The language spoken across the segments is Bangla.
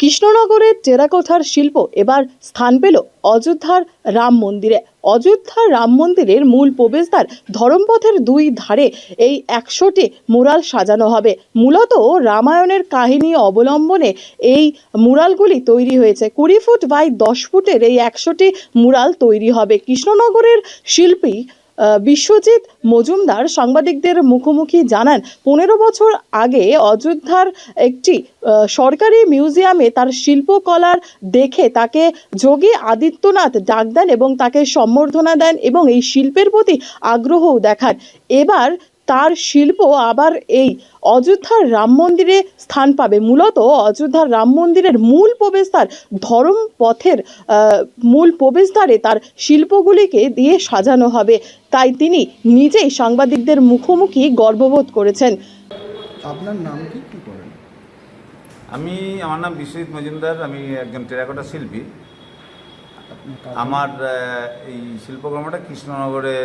কৃষ্ণনগরের টেরাকোঠার শিল্প এবার স্থান পেল অযোধ্যার রাম মন্দিরে। অযোধ্যার রাম মন্দিরের মূল প্রবেশদ্বার ধরমপথের দুই ধারে এই একশোটি মুরাল সাজানো হবে। মূলত রামায়ণের কাহিনী অবলম্বনে এই মুরালগুলি তৈরি হয়েছে। কুড়ি ফুট বাই দশ ফুটের এই একশোটি মুরাল তৈরি হবে। কৃষ্ণনগরের শিল্পী বিশ্বজিৎ মজুমদার সাংবাদিকদের মুখোমুখি জানান, পনেরো বছর আগে অযোধ্যার একটি সরকারি মিউজিয়ামে তার শিল্পকলার দেখে তাকে যোগী আদিত্যনাথ ডাক দেন এবং তাকে সম্বর্ধনা দেন এবং এই শিল্পের প্রতি আগ্রহও দেখান। এবার তার শিল্প আবার এই অযোধ্যার রাম মন্দিরে স্থান পাবে। মূলত অযোধ্যার রাম মন্দিরের মূল প্রবেশদ্বার ধরম পথের মূল প্রবেশদ্বারে তার শিল্পগুলিকে দিয়ে সাজানো হবে। তাই তিনি নিজেই সাংবাদিকদের মুখোমুখি গর্ববোধ করেছেন। আপনার নাম কি? কি করেন আমি আমার নাম বিশ্বজিৎ মজুমদার। আমি একজন টেরাকোটা শিল্পী। আমার এই শিল্পকর্মটা কৃষ্ণনগরে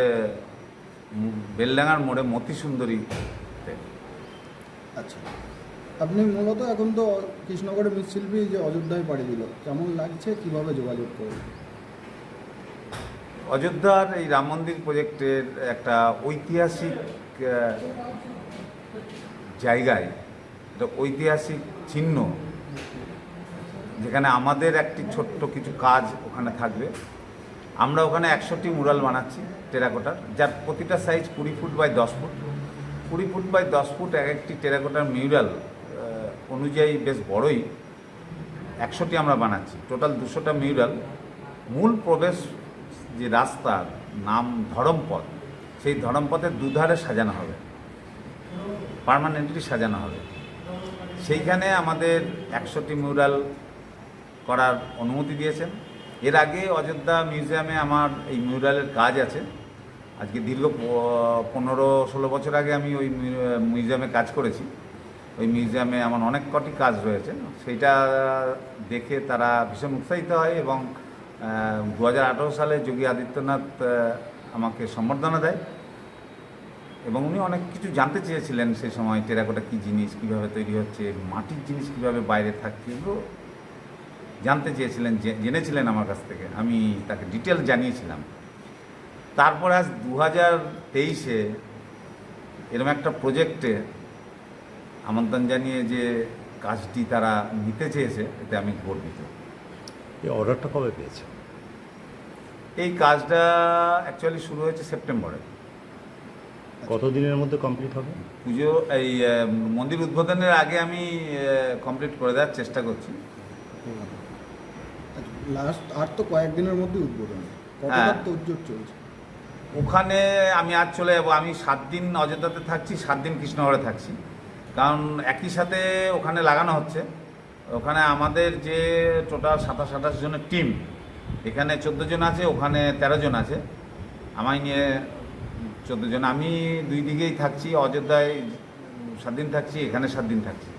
বেলডাঙ্গার মোড়ে মতি সুন্দরী আচ্ছা। আপনি মূলত এখন তো কৃষ্ণগড়ের মৃৎশিল্পী যে অযোধ্যায় পাড়ি দিল কেমন লাগছে? কীভাবে যোগাযোগ করবেন অযোধ্যার এই রাম মন্দির প্রজেক্টের একটা ঐতিহাসিক জায়গায় একটা ঐতিহাসিক চিহ্ন যেখানে আমাদের একটি ছোট্ট কিছু কাজ ওখানে থাকবে। আমরা ওখানে একশোটি মুরাল বানাচ্ছি টেরাকোটার, যার প্রতিটা সাইজ কুড়ি ফুট বাই দশ ফুট। কুড়ি ফুট বাই দশ ফুট এক একটি টেরাকোটার মিউরাল অনুযায়ী বেশ বড়ই। একশোটি আমরা বানাচ্ছি টোটাল দুশোটা মিউরাল মূল প্রবেশ যে রাস্তার নাম ধরমপথ, সেই ধরমপথের দুধারে সাজানো হবে পার্মানেন্টলি সাজানো হবে। সেইখানে আমাদের একশোটি মিউরাল করার অনুমতি দিয়েছেন। এর আগে অযোধ্যা মিউজিয়ামে আমার এই মিউরালের কাজ আছে। আজকে দীর্ঘ পনেরো, ষোলো বছর আগে আমি ওই মিউজিয়ামে কাজ করেছি। ওই মিউজিয়ামে আমার অনেক কটি কাজ রয়েছে। সেইটা দেখে তারা ভীষণ উৎসাহিত হয় এবং দু হাজার আঠেরো সালে যোগী আদিত্যনাথ আমাকে সম্বর্ধনা দেয়। এবং উনি অনেক কিছু জানতে চেয়েছিলেন সেই সময়, টেরাকোটা কী জিনিস কীভাবে তৈরি হচ্ছে, মাটির জিনিস কীভাবে বাইরে থাকছে, এগুলো জানতে চেয়েছিলেন জেনেছিলেন আমার কাছ থেকে। আমি তাকে ডিটেল জানিয়েছিলাম। তারপর আজ দু হাজার তেইশে এরকম একটা প্রজেক্টে আমন্ত্রণ জানিয়ে যে কাজটি তারা নিতে চেয়েছে এতে আমি গর্বিত। এই অর্ডারটা কবে পেয়েছে এই কাজটা অ্যাকচুয়ালি শুরু হয়েছে সেপ্টেম্বরে। কতদিনের মধ্যে কমপ্লিট হবে? পুজো এই মন্দির উদ্বোধনের আগে আমি কমপ্লিট করে দেওয়ার চেষ্টা করছি। লাস্ট আর তো কয়েকদিনের মধ্যে উদ্বোধন। কতটা হ্যাঁ। তোড়জোড় চলছে? ওখানে আমি আজ চলে যাব। আমি সাত দিন অযোধ্যাতে থাকছি সাত দিন কৃষ্ণগড়ে থাকছি। কারণ একই সাথে ওখানে লাগানো হচ্ছে। ওখানে আমাদের যে টোটাল সাতাশ আঠাশ জনের টিম এখানে চোদ্দ জন আছে ওখানে তেরো জন আছে। আমায় নিয়ে চোদ্দ জন। আমি দুই দিকেই থাকছি অযোধ্যায় সাত দিন থাকছি এখানে সাত দিন থাকছি।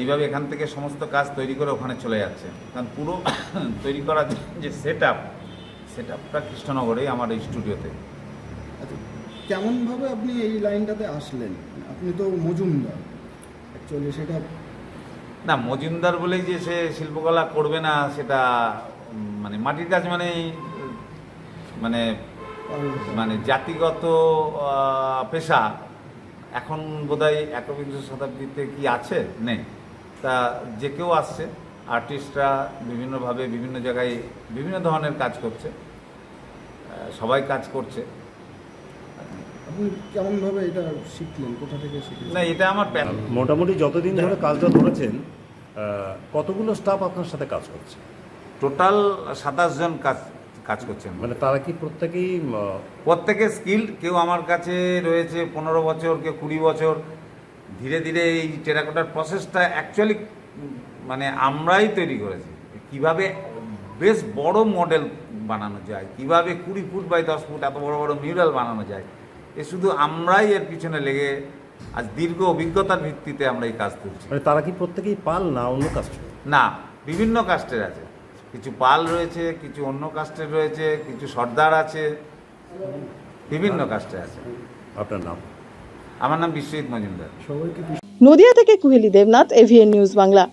এইভাবে এখান থেকে সমস্ত কাজ তৈরি করে ওখানে চলে যাচ্ছে। কারণ পুরো তৈরি করার যে সেট আপ সেট আপটা কৃষ্ণনগরেই আমার এই স্টুডিওতে আচ্ছা কেমনভাবে আপনি এই লাইনটাতে আসলেন? আপনি তো মজুমদার। অ্যাকচুয়ালি সেটা না মজুমদার বলেই যে সে শিল্পকলা করবে না সেটা মানে মাটির কাজ মানে মানে মানে জাতিগত পেশা। এখন বোধহয় একবিংশ শতাব্দীতে কি আছে? নেই। তা যে কেউ আসছে আর্টিস্টরা বিভিন্নভাবে বিভিন্ন জায়গায় বিভিন্ন ধরনের কাজ করছে সবাই কাজ করছে। আপনি কেমনভাবে এটা শিখলেন? কোথা থেকে শিখলেন? না এটা আমার মোটামুটি যতদিন ধরে কাজটা ধরেছেন কতগুলো স্টাফ আপনার সাথে কাজ করছে? টোটাল সাতাশ জন কাজ কাজ করছেন মানে তারা কি প্রত্যেকেই প্রত্যেকে স্কিল্ড কেউ আমার কাছে রয়েছে পনেরো বছর কেউ কুড়ি বছর ধীরে ধীরে এই টেরাকোটার প্রসেসটা অ্যাকচুয়ালি মানে আমরাই তৈরি করেছি। কীভাবে বেশ বড় মডেল বানানো যায় কীভাবে কুড়ি ফুট বাই দশ ফুট এত বড় বড় মিউরাল বানানো যায় এ শুধু আমরাই এর পিছনে লেগে আজ দীর্ঘ অভিজ্ঞতার ভিত্তিতে আমরা এই কাজ তুলছি। মানে তারা কি প্রত্যেকেই পাল না অন্য করে? না বিভিন্ন কাস্টের আছে। কিছু পাল রয়েছে কিছু অন্য কাস্টের রয়েছে কিছু সর্দার আছে বিভিন্ন কাস্টে আছে। আপনার নাম? আমার নাম বিশ্বজিৎ মজুমদার। নদিয়া থেকে কুহেলি দেবনাথ এভিএন নিউজ বাংলা।